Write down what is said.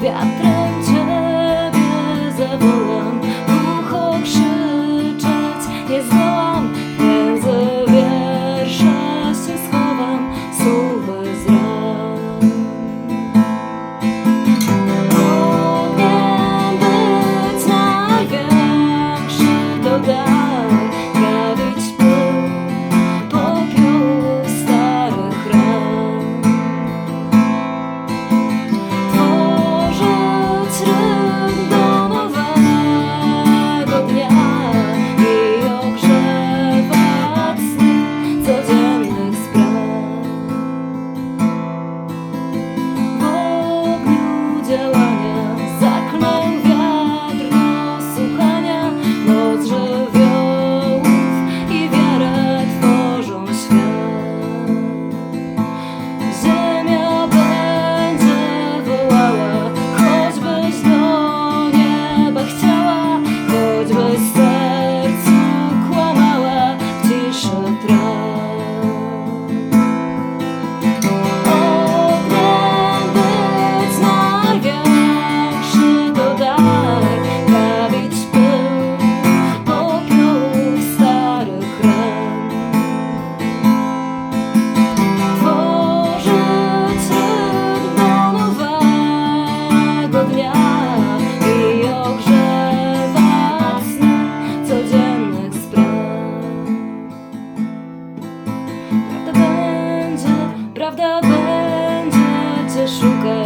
wiatrem Ciebie zawołam. onde ela 我们在这儿。